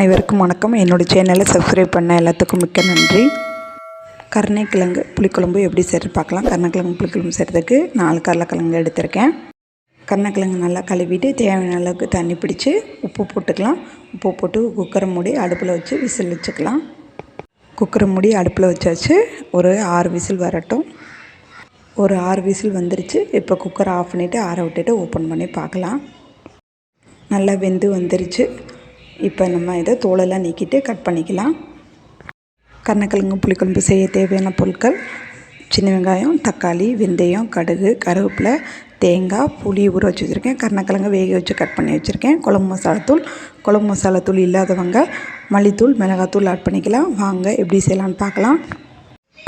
அனைவருக்கும் வணக்கம். என்னோடய சேனலை சப்ஸ்கிரைப் பண்ண எல்லாத்துக்கும் மிக்க நன்றி. கருணைக்கிழங்கு புளிக்குழம்பு எப்படி செய்கிறது பார்க்கலாம். கருணைக்கிழங்கு புளிக்குழம்பு செய்கிறதுக்கு நாலு கருளைக்கிழங்கு எடுத்திருக்கேன். கருணைக்கிழங்கு நல்லா கழுவிட்டு தேவையான அளவுக்கு தண்ணி பிடிச்சி உப்பு போட்டுக்கலாம். உப்பு போட்டு குக்கரை மூடி அடுப்பில் வச்சு விசில் வச்சுக்கலாம். குக்கரை மூடி அடுப்பில் வச்சாச்சு. ஒரு ஆறு விசில் வரட்டும். ஒரு ஆறு விசில் வந்துருச்சு. இப்போ குக்கரை ஆஃப் பண்ணிவிட்டு ஆற விட்டுட்டு ஓப்பன் பண்ணி பார்க்கலாம். நல்லா வெந்து வந்துருச்சு. இப்போ நம்ம இதை தோலெல்லாம் நீக்கிட்டு கட் பண்ணிக்கலாம். கருணக்கிழங்கு புளிக்குழம்பு செய்ய தேவையான பொருட்கள் சின்ன வெங்காயம் தக்காளி வெந்தயம் கடுகு கருவேப்பிலை தேங்காய் புளி ஊற வச்சு வச்சுருக்கேன். கருணக்கிழங்கு வேக வச்சு கட் பண்ணி வச்சுருக்கேன். குழம்பு மசாலாத்தூள் குழம்பு மசாலாத்தூள் இல்லாதவங்க மல்லித்தூள் மிளகாத்தூள் ஆட் பண்ணிக்கலாம். வாங்க எப்படி செய்யலான்னு பார்க்கலாம்.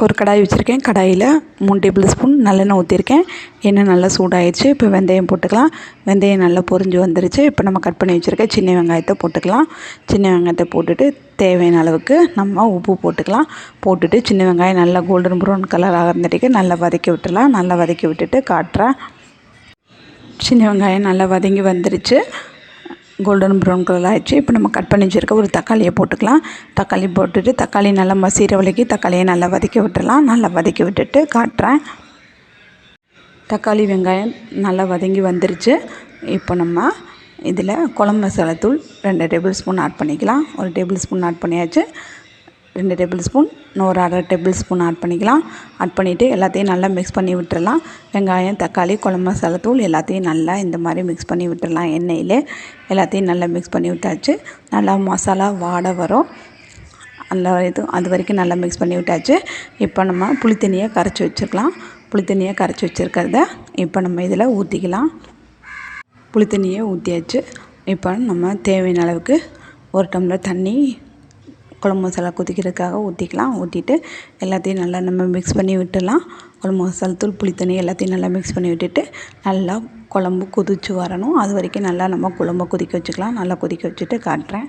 ஒரு கடாய் வச்சுருக்கேன். கடாயில் மூணு டேபிள் ஸ்பூன் நல்லெண்ணெய் ஊற்றிருக்கேன் எண்ணெய் நல்லா சூடாயிடுச்சு. இப்போ வெந்தயம் போட்டுக்கலாம். வெந்தயம் நல்லா பொறிஞ்சு வந்துருச்சு. இப்போ நம்ம கட் பண்ணி வச்சுருக்க சின்ன வெங்காயத்தை போட்டுக்கலாம். சின்ன வெங்காயத்தை போட்டுட்டு தேவையான அளவுக்கு நம்ம உப்பு போட்டுக்கலாம். போட்டுட்டு சின்ன வெங்காயம் நல்லா கோல்டன் ப்ரௌன் கலர் ஆகிறதுக்கு நல்லா வதக்கி விட்டுலாம் நல்லா வதக்கி விட்டுட்டு காட்டுறேன். சின்ன வெங்காயம் நல்லா வதங்கி வந்துருச்சு. கோல்டன் ப்ரௌன் கலர் ஆகிடுச்சு இப்போ நம்ம கட் பண்ணி வச்சுருக்க ஒரு தக்காளியை போட்டுக்கலாம். தக்காளி போட்டுட்டு தக்காளி நல்லா மசீர வலிக்கி தக்காளியை நல்லா வதக்கி விட்டுடலாம். நல்லா வதக்கி விட்டுட்டு காட்டுறேன். தக்காளி வெங்காயம் நல்லா வதங்கி வந்துருச்சு. இப்போ நம்ம இதில் குழம்பு மசாலா தூள் ரெண்டு டேபிள் ஸ்பூன் ஆட் பண்ணிக்கலாம். ஒரு டேபிள் ஸ்பூன் ஆட் பண்ணியாச்சு. ரெண்டு டேபிள் ஸ்பூன் இன்னொரு அரை டேபிள் ஸ்பூன் ஆட் பண்ணிக்கலாம். ஆட் பண்ணிவிட்டு எல்லாத்தையும் நல்லா மிக்ஸ் பண்ணி விட்டுறலாம். வெங்காயம் தக்காளி குழம்பு மசாலா தூள் எல்லாத்தையும் நல்லா இந்த மாதிரி மிக்ஸ் பண்ணி விட்டுறலாம். எண்ணெயில் எல்லாத்தையும் நல்லா மிக்ஸ் பண்ணி விட்டாச்சு. நல்லா மசாலா வாடை வரும். அந்த இது அது வரைக்கும் நல்லா மிக்ஸ் பண்ணி விட்டாச்சு. இப்போ நம்ம புளித்தண்ணியை கரைச்சி வச்சுருக்கலாம். புளித்தண்ணியை கரைச்சி வச்சுருக்கிறத இப்போ நம்ம இதில் ஊற்றிக்கலாம். புளித்தண்ணியை ஊற்றியாச்சு இப்போ நம்ம தேவையான அளவுக்கு ஒரு டம்ளர் தண்ணி குழம்பு மசாலா கொதிக்கிறதுக்காக ஊற்றிக்கலாம் ஊற்றிட்டு எல்லாத்தையும் நல்லா நம்ம மிக்ஸ் பண்ணி விட்டுடலாம். குழம்பு மசாலா தூள் புளித்தண்ணி எல்லாத்தையும் நல்லா மிக்ஸ் பண்ணி விட்டுட்டு நல்லா குழம்பு கொதித்து வரணும். அது வரைக்கும் நல்லா நம்ம குழம்பை கொதிக்க வச்சுக்கலாம். நல்லா கொதிக்க வச்சுட்டு காட்டுறேன்.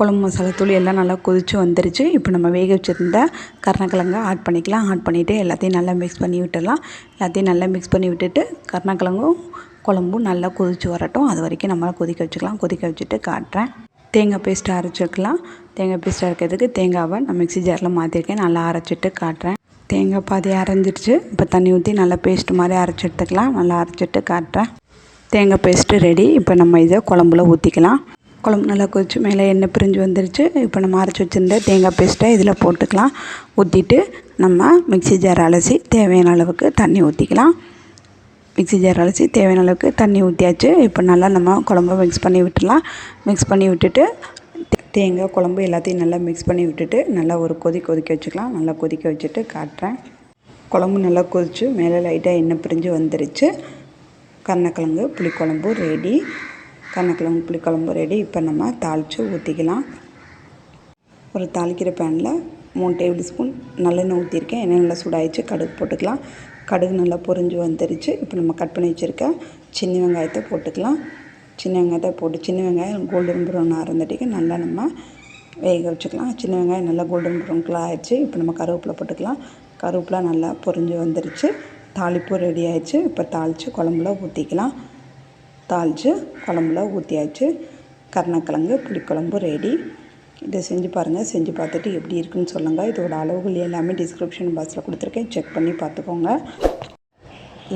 குழம்பு மசாலா தூள் எல்லாம் நல்லா கொதித்து வந்துருச்சு. இப்போ நம்ம வேக வச்சுருந்த கருணக்கிழங்கு ஆட் பண்ணிக்கலாம். ஆட் பண்ணிவிட்டு எல்லாத்தையும் நல்லா மிக்ஸ் பண்ணி விட்டுடலாம். எல்லாத்தையும் நல்லா மிக்ஸ் பண்ணி விட்டுட்டு கருணக்கிழங்கும் குழம்பும் நல்லா கொதித்து வரட்டும். அது வரைக்கும் நம்ம கொதிக்க வச்சுக்கலாம். கொதிக்க வச்சுட்டு காட்டுறேன். தேங்காய் பேஸ்ட்டு அரைச்சிக்கலாம். தேங்காய் பேஸ்ட் அரைக்கிறதுக்கு தேங்காவை நான் மிக்ஸி ஜாரில் மாற்றிருக்கேன் நல்லா அரைச்சிட்டு காட்டுறேன். தேங்காய் பாதி அரைஞ்சிடுச்சு இப்போ தண்ணி ஊற்றி நல்லா பேஸ்ட் மாதிரி அரைச்சி எடுத்துக்கலாம். நல்லா அரைச்சிட்டு காட்டுறேன். தேங்காய் பேஸ்ட்டு ரெடி இப்போ நம்ம இதை குழம்புல ஊற்றிக்கலாம் குழம்பு நல்லா கொதிச்சு மேலே எண்ணெய் பிரிஞ்சு வந்துருச்சு. இப்போ நம்ம அரைச்சி வச்சுருந்த தேங்காய் பேஸ்ட்டை இதில் போட்டுக்கலாம். ஊற்றிட்டு நம்ம மிக்ஸி ஜார் அலசி தேவையான அளவுக்கு தண்ணி ஊற்றிக்கலாம் மிக்ஸி ஜார் அழைச்சி தேவையான அளவுக்கு தண்ணி ஊற்றியாச்சு இப்போ நல்லா நம்ம குழம்ப மிக்ஸ் பண்ணி விட்டுடலாம். மிக்ஸ் பண்ணி விட்டுட்டு தேங்காய் குழம்பு எல்லாத்தையும் நல்லா மிக்ஸ் பண்ணி விட்டுட்டு நல்லா ஒரு கொதி கொதிக்க வச்சுக்கலாம். நல்லா கொதிக்க வச்சுட்டு காட்டுறேன். குழம்பு நல்லா கொதிச்சு மேலே லைட்டாக எண்ணெய் பிரிஞ்சு வந்துருச்சு. கருணக்கிழங்கு புளிக்குழம்பு ரெடி கருணக்கிழங்கு புளிக்குழம்பு ரெடி இப்போ நம்ம தாளித்து ஊற்றிக்கலாம் ஒரு தாளிக்கிற பேனில் மூணு டேபிள் ஸ்பூன் நல்லெண்ணெய் ஊற்றிருக்கேன் எண்ணெய் நல்லா சூடாயிடுச்சு. கடுகு போட்டுக்கலாம். கடுகு நல்லா பொரிஞ்சு வந்துருச்சு. இப்போ நம்ம கட் பண்ணி வச்சுருக்க சின்ன வெங்காயத்தை போட்டுக்கலாம். சின்ன வெங்காயத்தை போட்டு சின்ன வெங்காயம் கோல்டன் ப்ரௌன் ஆகிறந்தாட்டிக்கு நல்லா நம்ம வேக வச்சுக்கலாம். சின்ன வெங்காயம் நல்லா கோல்டன் ப்ரௌன் கலர் ஆயிடுச்சு. இப்போ நம்ம கருவேப்பிலை போட்டுக்கலாம். கருவேப்பிலை நல்லா பொரிஞ்சு வந்துருச்சு. தாளிப்பு ரெடி ஆயிடுச்சு. இப்போ தாளித்து குழம்புல ஊற்றிக்கலாம் தாளித்து குழம்புல ஊற்றியாச்சு கருணக்கிழங்கு புளிக்குழம்பு ரெடி இதை செஞ்சு பாருங்கள் செஞ்சு பார்த்துட்டு எப்படி இருக்குன்னு சொல்லுங்கள் இதோட அளவுகள் எல்லாமே டிஸ்கிரிப்ஷன் பாக்ஸில் கொடுத்துருக்கேன். செக் பண்ணி பார்த்துக்கோங்க.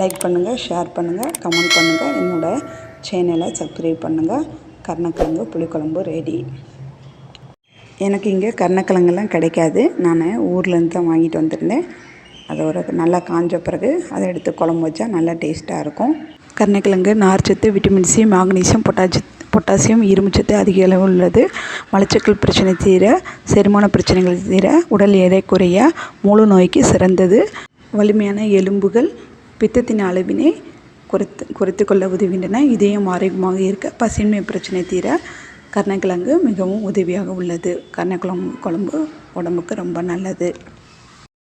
லைக் பண்ணுங்கள் ஷேர் பண்ணுங்கள் கமெண்ட் பண்ணுங்கள் என்னோடய சேனலை சப்ஸ்கிரைப் பண்ணுங்கள் கருணக்கிழங்கு புளிக்குழம்பு ரெடி எனக்கு இங்கே கருணக்கிழங்கெல்லாம் கிடைக்காது. நான் ஊர்லேருந்து தான் வாங்கிட்டு வந்திருந்தேன். அதை ஒரு நல்லா காஞ்ச பிறகு அதை எடுத்து குழம்பு வச்சா நல்லா டேஸ்ட்டாக இருக்கும். கருணக்கிழங்கு நார்ச்சத்து விட்டமின் சி மாக்னீசியம் பொட்டாசி பொட்டாசியம் இரும்புச்சத்து அதிக அளவு உள்ளது. மலச்சிக்கல் பிரச்சனை தீர செரிமான பிரச்சனைகள் தீர உடல் எடை குறைய மூல நோய்க்கு சிறந்தது. வலிமையான எலும்புகள் பித்தத்தின் அளவினை குறைத்து குறைத்து கொள்ள உதவுகின்றன. இதயம் ஆரோக்கியமாக இருக்க பசின்மை பிரச்சனை தீர கருணக்கிழங்கு மிகவும் உதவியாக உள்ளது. கருணக்கிழங்கு குழம்பு உடம்புக்கு ரொம்ப நல்லது.